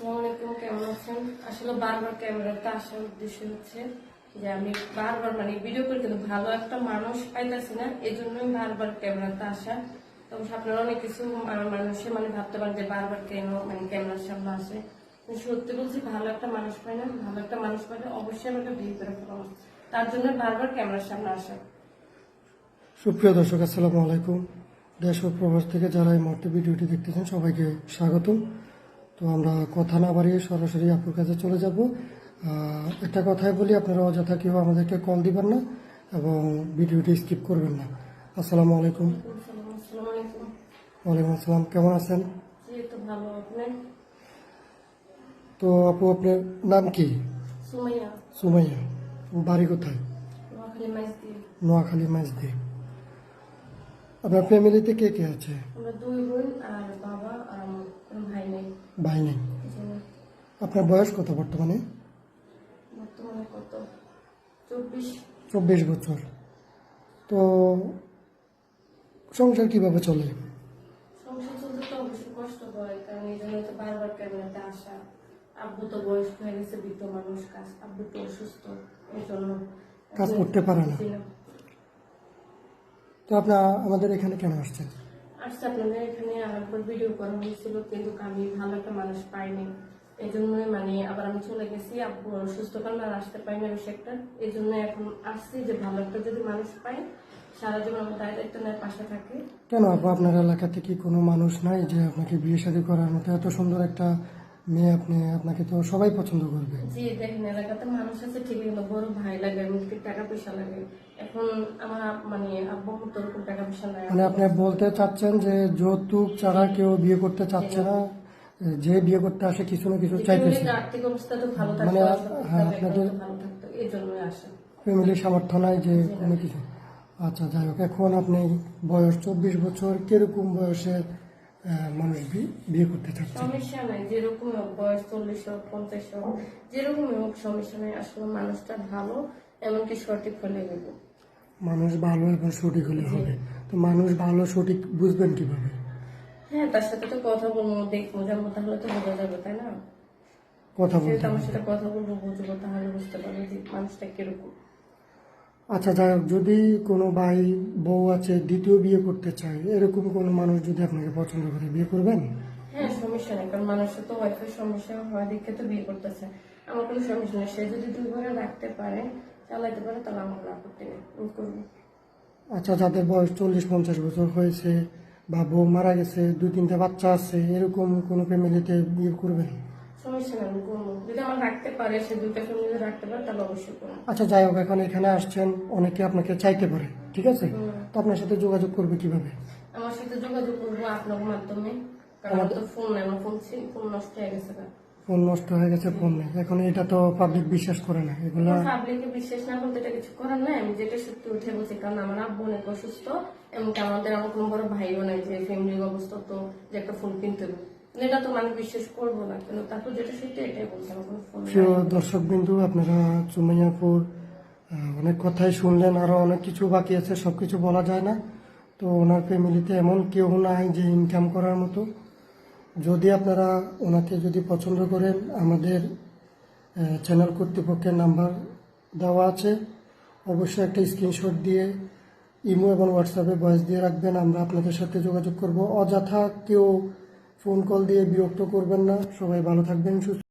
আসসালামু কেমন আছেন? আসলে বারবার ক্যামেরাতে আসার উদ্দেশ্য হচ্ছে যে আমি বারবার মানে ভিডিও করে কিন্তু ভালো একটা মানুষ পাইতেছি না এই জন্যই বারবার ক্যামেরাতে আসা। তবে আপনারা অনেক কিছু মানুষে মানে ভাবতে পারেন যে বারবার কেন মানে ক্যামেরার সামনে আসে। সত্যি বলছি, ভালো একটা মানুষ পাই না, ভালো একটা মানুষ পাইলে অবশ্যই আমাকে বিয়ে করে ফেলাম তার জন্য বারবার ক্যামেরার সামনে আসা। সুপ্রিয় দর্শক, আসসালামু আলাইকুম। দেশ ও প্রবাস থেকে যারা এই মুহূর্তে ভিডিওটি দেখতেছেন, সবাইকে স্বাগতম। তো আমরা কথা না বাড়িয়ে সরাসরি আপুর কাছে চলে যাব। একটা কথাই বলি আপনারা অযথা কেউ আমাদেরকে কল দিবেন না এবং ভিডিওটি স্কিপ করবেন না। আসসালামু আলাইকুম। ওয়ালাইকুম আসসালাম। কেমন আছেন? তো আপু আপনার নাম কি? সুমাইয়া। সুমাইয়া। বাড়ি কোথায়? নোয়াখালী মাইজ দিয়ে নোয়াখালী মাঝদি আপনার ফ্যামিলিতে কে কে আছে? আমরা দুই বোন আর বাবা আর কোনো ভাই নেই। ভাই নেই। আপনার বয়স কত বর্তমানে? বর্তমানে কত? চব্বিশ। চব্বিশ বছর। তো সংসার কীভাবে চলে? সংসার চলতে তো অবশ্যই কষ্ট হয় কারণ এই জন্য তো বারবার ক্যামেরাতে আসা। আব্বু তো বয়স্ক হয়ে গেছে বৃদ্ধ মানুষ কাজ আব্বু তো অসুস্থ এই জন্য কাজ করতে পারে না। তো আপনার আমাদের এখানে কেন আসছেন? আসছে আপনাদের এখানে আরেকবার ভিডিও করা হয়েছিল কিন্তু আমি ভালো একটা মানুষ পাইনি। এই জন্যই মানে আবার আমি চলে গেছি অসুস্থ কারণে আর আসতে পারিনি বেশি একটা। এই জন্য এখন আসছি যে ভালো একটা যদি মানুষ পাই সারা জীবন আমার দায় দায়িত্ব নেয় পাশে থাকে। কেন আপু আপনার এলাকাতে কি কোনো মানুষ নাই যে আপনাকে বিয়ে শাদী করার মতো? এত সুন্দর একটা মেয়ে আপনি আপনাকে তো সবাই পছন্দ করবে। জি দেখেন এলাকাতে মানুষ আছে কিন্তু বড় ভাই লাগে এমনকি টাকা পয়সা লাগে। এখন আমার মানে আব্বু তো ওরকম টাকা পয়সা নাই মানে আপনি বলতে চাচ্ছেন যে যৌতুক ছাড়া কেউ বিয়ে করতে চাচ্ছে না? যে বিয়ে করতে আসে কিছু না কিছু চাইতেছে। আর্থিক অবস্থা তো ভালো থাকতো মানে, হ্যাঁ, আপনাদের- ভালো থাকতো এই জন্যই আসা। ফ্যামিলির সামর্থ্য নাই যে কোনো কিছু। আচ্ছা যাই হোক এখন আপনি বয়স চব্বিশ বছর কীরকম বয়সের? আহ, মানুষ বিয়ে করতে চাচ্ছেন। সমস্যা নাই যেরকম হোক বয়স চল্লিশ হোক পঞ্চাশ হোক যেরকম হোক সমস্যা নাই আসলে মানুষটা ভালো এমনকি সঠিক হলে মানুষ ভালো এবং সঠিক হলে হবে। তো মানুষ ভালো সঠিক বুঝবেন কীভাবে? হ্যাঁ তার সাথে তো কথা বলব দেখব যেমন তাহলে তো বোঝা যাবে তাই না? কথা বলতে যেহেতু আমার সাথে কথা বলব বুঝব তাহলে বুঝতে পারব যে মানুষটা কীরকম। আচ্ছা যাই হোক যদি কোনো ভাই বউ আছে দ্বিতীয় বিয়ে করতে চায় এরকম কোনো মানুষ যদি আপনাকে পছন্দ করে বিয়ে করবেন? হ্যাঁ সমস্যা নেই কারণ মানুষের তো ওয়াইফের সমস্যা তো বিয়ে করতেছে। আমার কোনো সমস্যা নেই সে যদি দুই ঘরে রাখতে পারে চালাইতে পারে তাহলে আমার আপত্তি নেই করব। আচ্ছা যাদের বয়স চল্লিশ পঞ্চাশ বছর হয়েছে বা বউ মারা গেছে দুই তিনটা বাচ্চা আছে এরকম কোনো ফ্যামিলিতে বিয়ে করবেন? সমস্যা নেই আমি করব। যদি আমার রাখতে পারে সে দুইটা ফ্যামিলি রাখতে পারে তাহলে অবশ্যই করব। আচ্ছা যাই হোক এখন এখানে আসছেন অনেকে আপনাকে চাইতে পারে ঠিক আছে? তো আপনার সাথে যোগাযোগ করবে কীভাবে? আমার সাথে যোগাযোগ করব আপনার মাধ্যমে কারণ আমার তো ফোন নেই আমার ফোন ফোন নষ্ট হয়ে গেছে ফোন নষ্ট হয়ে গেছে ফোন নেই। এখন এটা তো পাবলিক বিশ্বাস করে না এগুলা পাবলিকে বিশ্বাস না করতে এটা কিছু করার নাই আমি যেটা সত্যি উঠে বলছি কারণ আমার আব্বু অনেক অসুস্থ এমনকি আমাদের আমার কোনো বড় ভাইও নাই যে ফ্যামিলির অবস্থা তো যে একটা ফোন কিনতে এটা তো মানুষ বিশ্বাস করব না, কিন্তু তারপর যেটা সত্যি এটাই বলছি আমার কোনো ফোন প্রিয় দর্শক আপনারা চুমাইয়াপুর অনেক কথাই শুনলেন, আরও অনেক কিছু বাকি আছে, সবকিছু বলা যায় না। তো ওনার ফ্যামিলিতে এমন কেউ নাই যে ইনকাম করার মতো। যদি আপনারা ওনাকে যদি পছন্দ করেন, আমাদের চ্যানেল কর্তৃপক্ষের নাম্বার দেওয়া আছে। অবশ্যই একটা স্ক্রিনশট দিয়ে ইমো এবং হোয়াটসঅ্যাপে ভয়েস দিয়ে রাখবেন, আমরা আপনাদের সাথে যোগাযোগ করব। অযথা কেউ ফোন কল দিয়ে বিরক্ত করবেন না। সবাই ভালো থাকবেন সুস্থ